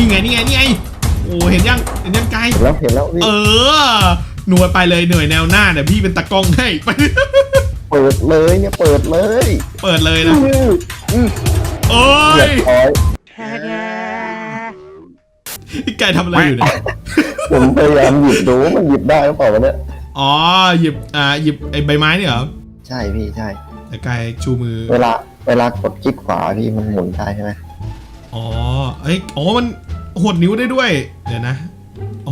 นี่ไงนี่ไงนี่ไงโอ้เห็นยังเห็นยังไกลเห็นแล้วเห็นแล้วพี่เออหน่วยไปเลยเหนื่อยแนวหน้าเดี๋ยวพี่เป็นตะกล้องให้ไปเปิดเลยเนี่ยเปิดเลยเปิดเลยนะอื้ออื้อโอ้เรียยบร้อยพี่ไก่ทำอะไรอยู่เนี่ยผมพยายามหยิบดูว่ามันหยิบได้หรือเปล่าวะเนี่ยอ๋อหยิบอ่าหยิบไอ้ใบไม้นี่เหรอใช่พี่ใช่ แต่ไก่ชูมือเวลาเวลากดคลิกขวาพี่มันหมุนได้ใช่ไหมอ๋อเอ้ยอ๋อมัน หดนิ้วได้ด้วย เดี๋ยวนะ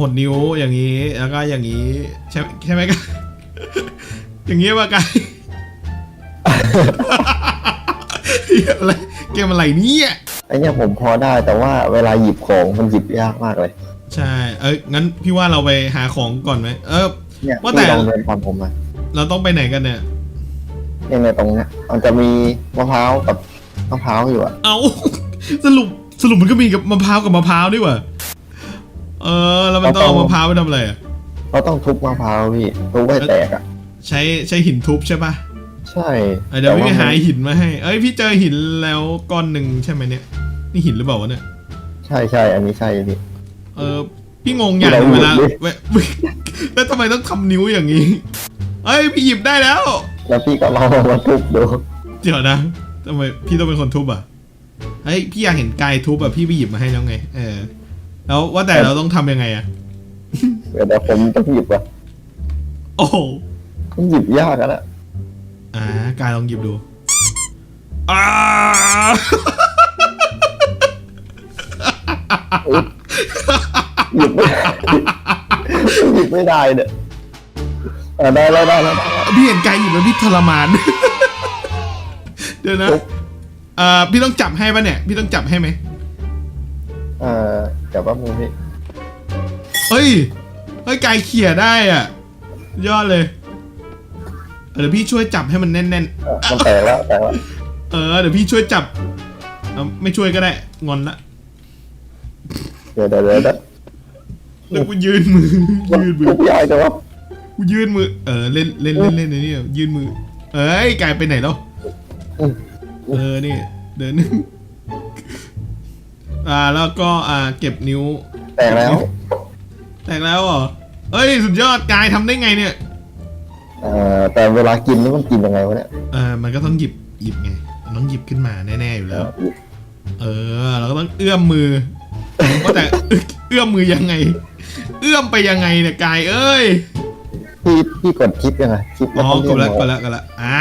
หดนิ้วอย่างนี้แล้วก็อย่างนี้ใช่ใช่ไหมกันอย่างนี้ป่ะไก่เหี้ยอะไรเกมอะไรเนี่ยไอเนี่ยผมพอได้แต่ว่าเวลาหยิบของมันหยิบยากมากเลย ใช่ เอ้ยงั้นพี่ว่าเราไปหาของก่อนไหมเออเนี่ยว่าแต่พี่ลองเดินตามผมมาเราต้องไปไหนกันเนี่ยเนี่ยในตรงเนี้ยมันจะมีมะพร้าวกับมะพร้าวอยู่อะเอาสรุป สรุปมันก็มีกับมะพร้าวกับมะพร้าวดีกว่าเออ แล้วมันต้องเอามะพร้าวไปทำอะไรอะเราต้องทุบมะพร้าวพี่ทุบให้แตกอะใช้ใช้หินทุบใช่ปะใช่เออเดี๋ยวแต่พี่ว่าหาหินมาให้ เอ้ยพี่เจอหินแล้วก้อนหนึ่งใช่ไหมเนี่ย นี่หินหรือเปล่าวะเนี่ย ใช่ใช่อันนี้ใช่พี่เออพี่งงอย่างหนึ่งเราเวลาหยุดดิเวแล้วทำไมต้องทำนิ้วอย่างนี้ เอ้ยพี่หยิบได้แล้ว แล้วพี่ก็ลองมาทุบดู เดี๋ยวนะทำไมพี่ต้องเป็นคนทุบอะ เฮ้ยพี่อยากเห็นกายทุบอะพี่ไปหยิบมาให้แล้วไง เออ แล้วว่าแต่เราต้องทำยังไงอะเดี๋ยวเดี๋ยวผมต้องหยิบอะโอ้โหมันหยิบยากอะนะอ่ากายลองหยิบดูอ่าหยิบไม่ได้หยิบไม่ได้เนี่ยอะได้แล้วได้แล้วได้แล้วพี่เห็นกายหยิบแล้วพี่ทรมาน เดี๋ยวนะ เอ่อพี่ต้องจับให้ปะเนี่ย พี่ต้องจับให้ไหมเอ่อเดี๋ยวแป๊บนึงพี่เฮ้ยเฮ้ยกายเขี่ยได้อะ ยอดเลยเดี๋ยวพี่ช่วยจับให้มันแน่นอะมันแตกแล้วแตกแล้วๆเออเดี๋ยวพี่ช่วยจับเอาไม่ช่วยก็ได้งอนละเดี๋ยวเดี๋ยวเดี๋ยวเดี๋ยวแล้วกูยืนมือ ยืนมือ ทุบยากจังวะกูยื่นมือ เออเล่นเล่นเล่นเล่นในนี่ยื่นมือ เอ้ยกายไปไหนแล้วอืม เออนี่เดิน อ่าแล้วก็อ่าเก็บนิ้ว แตกแล้วแตกแล้วเหรอเอ้ยสุดยอดกายทำได้ไงเนี่ย เอ่อแต่เวลากินนี่มันกินยังไงวะเนี่ยเออมันก็ต้องหยิบหยิบไงมันต้องหยิบขึ้นมาแน่ๆอยู่แล้ว เออเราก็ต้องเอื้อมมือว่าแต่เอื้อมมือยังไง เอื้อมไปยังไงเนี่ยกายเอ้ยพี่พี่กดคลิปยังไงคลิปอ๋อต้องกดเลื่แล้วอนกมาดแล้วกดแล้วอ่า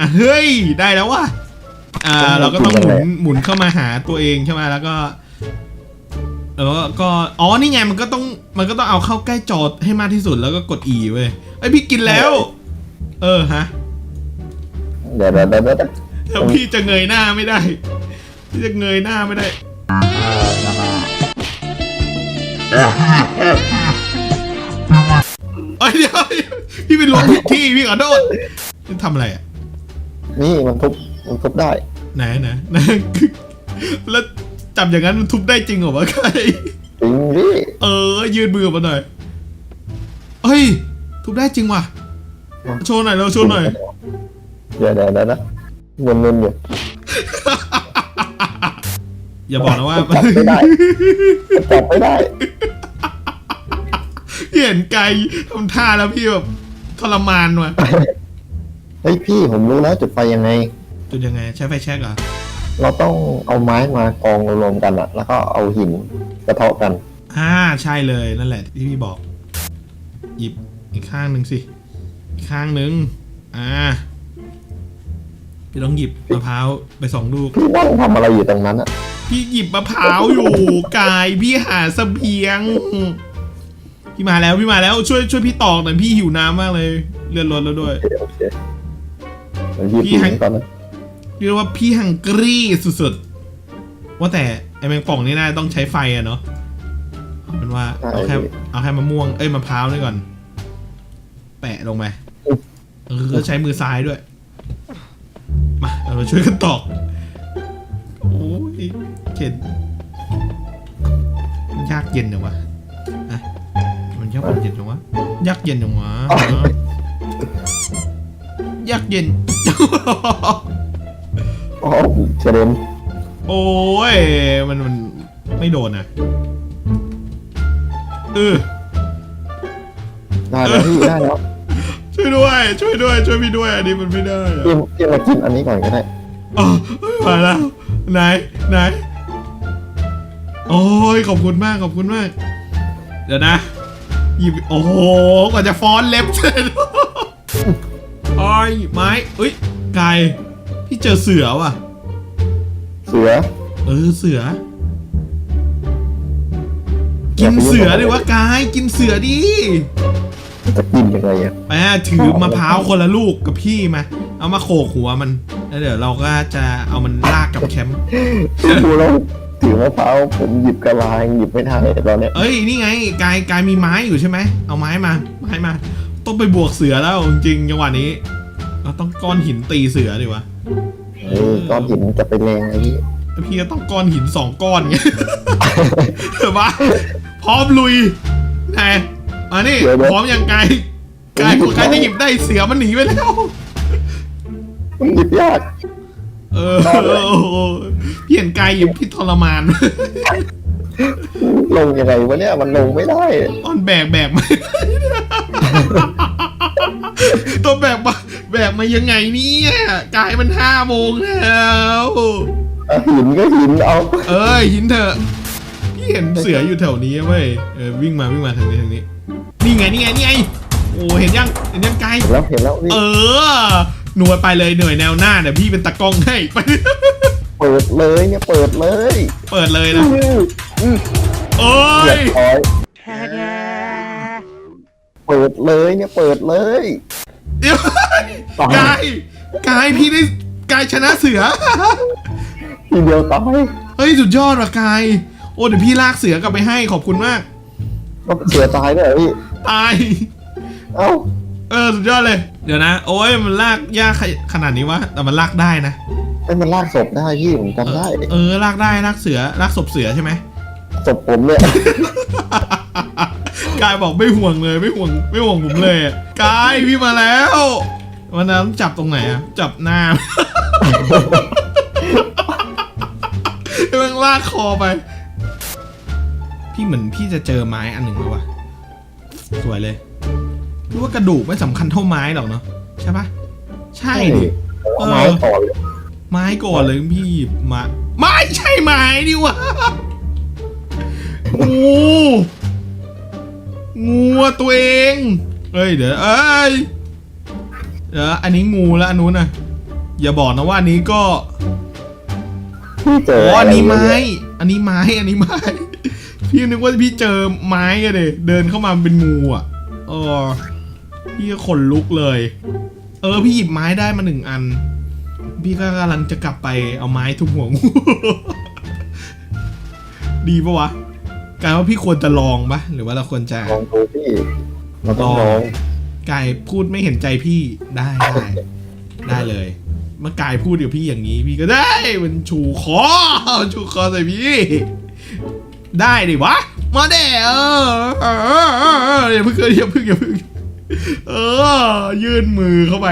อะเฮ้ยได้แล้วว่ะอ่า เราก็ต้องหมุนหมุนเข้ามาหาตัวเองใช่ไหมแล้วก็แล้วก็อ๋อนี่ไงมันก็ต้องมันก็ต้องเอาเข้าใกล้จอให้มากที่สุดแล้วก็กด E เว้ยไอยพี่กินแล้ว เออฮะเดี๋ยวเดี๋ยวเดี๋ยวเดี๋ยวแล้วพี่จะเงยหน้าไม่ได้ พี่จะเงยหน้าไม่ได้เอ้ยเดี๋ยวพี่ไปลงผิดที่พี่ขอโทษนี่ทำอะไรอะ นี่มันทุบมันทุบได้ไหนไหนไหนแล้วจับอย่างนั้นมันทุบได้จริงเหรอวะใครจริงพี่เออ ยืนมือออกมาหน่อยเฮ้ย ทุบได้จริงว่ะ โชว์หน่อยเราโชว์หน่อยเดี๋ยวเดี๋ยวเดี๋ยวนะเงินเงินอยู่อย่าบอกนะว่าจับไม่ได้จับไม่ได้พี่เห็นไกลทำท่าแล้วพี่แบบทรมานว่ะ เฮ้ยพี่ผมรู้แล้วจุดไฟยังไง จุดยังไง ใช้ไฟแช็กเหรอเราต้องเอาไม้มากองรวมๆกันอะแล้วก็เอาหินกระเทาะกันอ่าใช่เลยนั่นแหละ ที่พี่บอก หยิบอีกข้างหนึ่งสิ อีกข้างหนึ่งอ่าพี่ต้องหยิบมะพร้าวไปสองลูก พี่นั่งทำอะไรอยู่ตรงนั้นอะพี่หยิบมะพร้าวอยู่ กายพี่หาเสบียง พี่มาแล้วพี่มาแล้วช่วยช่วยพี่ตอกหน่อยพี่หิวน้ำมากเลย เลือดลดแล้วด้วย โอเคโอเค เดี๋ยวหยิบพี่ให้หินก่อนนะเรียกว่าพี่ฮังกรีสุดๆ ว่าแต่ไอแมงป่องนี่น่าต้องใช้ไฟอะเนาะเอาเป็นว่าเอาแค่เอาแค่มะม่วงเอ้ยมะพร้าวนี่ก่อน แปะลงไปเออใช้มือซ้ายด้วย มาเรามาช่วยกันตอกโอ้ยเข็นยากเย็นจังวะอะมันยากเย็นจังวะยากเย็นจังวะ ยากเย็นอ๋อกระเด็นโอ้ย มันมันไม่โดนนะเออ ได้แล้วพี่ได้แล้วช่วยด้วย ช่วยด้วย ช่วยพี่ด้วย อันนี้มันไม่ได้อะพี่พี่มากินอันนี้ก่อนก็ได้อ๋อมาแล้วไหนไหนโอ้ยขอบคุณมากขอบคุณมาก เดี๋ยวนะหยิบโอ้โหกว่าจะฟ้อนเล็บเสร็จ โอ้ยไม้เอ้ยไก่พี่เจอเสือว่ะ เสือ เออเสือ กินเสือดิวะกายกินเสือดิจะกินยังไงอะไปอะถือมะพร้าวคนละลูกกับพี่มาเอามาโขกหัวมันแล้วเดี๋ยวเราก็จะเอามันลากกลับแคมป์พี่ดูแล้วถือมะพร้าวผมหยิบกระลายังหยิบไม่ทันเลยตอนเนี้ยเอ้ยนี่ไงกายกายมีไม้อยู่ใช่ไหมเอาไม้มาไม้มา ต้องไปบวกเสือแล้วจริงๆจังหวะนี้ เราต้องก้อนหินตีเสือดิวะเออก้อนหินจะไปแรงไอ้พี่แล้วพี่ก็ต้องก้อนหินสองก้อนไงเห็นปะพร้อมลุยไหนมานี่พร้อมยังไงกายกายจะหยิบได้เสือมันหนีไปแล้ว มันหยิบยาก เออโอ้โหพี่เห็นกายหยิบพี่ทรมาน ลงยังไงวะเนี่ยมันลงไม่ได้ ตอนแบกแบกมาตัวแบกมาแบกมายังไงเนี่ยกายมันห้าโมงแล้วอะหินก็หินเอาเอ้ยหินเถอะพี่เห็นเสืออยู่แถวนี้เว้ยเออวิ่งมาวิ่งมาทางนี้ทางนี้นี่ไงนี่ไงนี่ไงโอ้เห็นยังเห็นยังไกลเห็นแล้วเห็นแล้วพี่เออหน่วยไปเลยหน่วยแนวหน้าเดี๋ยวพี่เป็นตากล้องให้ไปเปิดเลยเนี่ยเปิดเลยเปิดเลยนะอื้ออื้อโอ้เรียยบร้อยเปิดเลยเนี่ยเปิดเลย เดี๋ยวกายกายพี่ได้กายชนะเสือ ทีเดียวตายเฮ้ยสุดยอดว่ะกาย โอ้เดี๋ยวพี่ลากเสือกลับไปให้ขอบคุณมากก็เสือตายด้วยเหรอพี่ ตาย เอ้าเออสุดยอดเลย เดี๋ยวนะ โอ้ยมันลากยากขนาดนี้วะ แต่มันลากได้นะไอ้มันลากศพได้พี่ผมจำได้เออลากได้ลากเสือลากศพเสือใช่ไหมศพผมเนี่ย กายบอกไม่ห่วงเลยไม่ห่วงไม่ห่วงผมเลยอะกายพี่มาแล้ววันนั้นจับตรงไหนอะจับหน้าให้มันลากคอไป พี่เหมือนพี่จะเจอไม้อันหนึ่งแล้ววะสวยเลยพี่ว่ากระดูกไม่สำคัญเท่าไม้หรอกเนาะใช่ปะใช่ดิเอาไม้ต่อเลยไม้ก่อนเลยพี่หยิบมาไม่ใช่ไม้ดิวะงู งูอะตัวเองเอ้ยเดี๋ยวเอ้ยเดี๋ยวอันนี้งูแล้วอันนู้นนะอย่าบอกนะว่าอันนี้ก็พี่เจอ๋ออออันนี้รไม้เนี่ยอันนี้ไม้อันนี้ไม้ พี่นึกว่าพี่เจอไม้อะเดเดินเข้ามาเป็นงูอะเออพี่ก็ขนลุกเลย เออ พี่หยิบไม้ได้มาหนึ่งอัน พี่ก็กำลังจะกลับไปเอาไม้ทุบหัวงู ดีปะวะ กลายว่าพี่ควรจะลองปะหรือว่าเราควรจะลองดูพี่เราต้องลองกายพูดไม่เห็นใจพี่ได้ได้ได้เลย เมื่อกายพูดกับพี่อย่างนี้พี่ก็ได้มันชูคอชูคอใส่พี่ ได้ดิวะมาเด้เออเออเออเออเอออย่าเพิ่งอย่าเพิ่งอย่าเพิ่งเออ ยื่นมือเข้าไป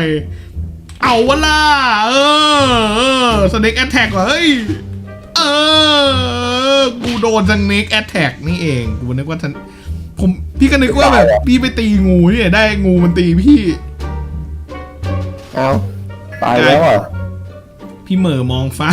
เอาวะล่ะเออเออสเน็กแอตแทกว่ะเฮ้ยเออ กูโดนสเน็กแอตแทกนี่เอง กูนึกว่าทันผมพี่ก็นึกว่าแบบพี่ไปตีงูนี่ได้งูมันตีพี่เอาตายแล้วอะพี่เหม่อมองฟ้า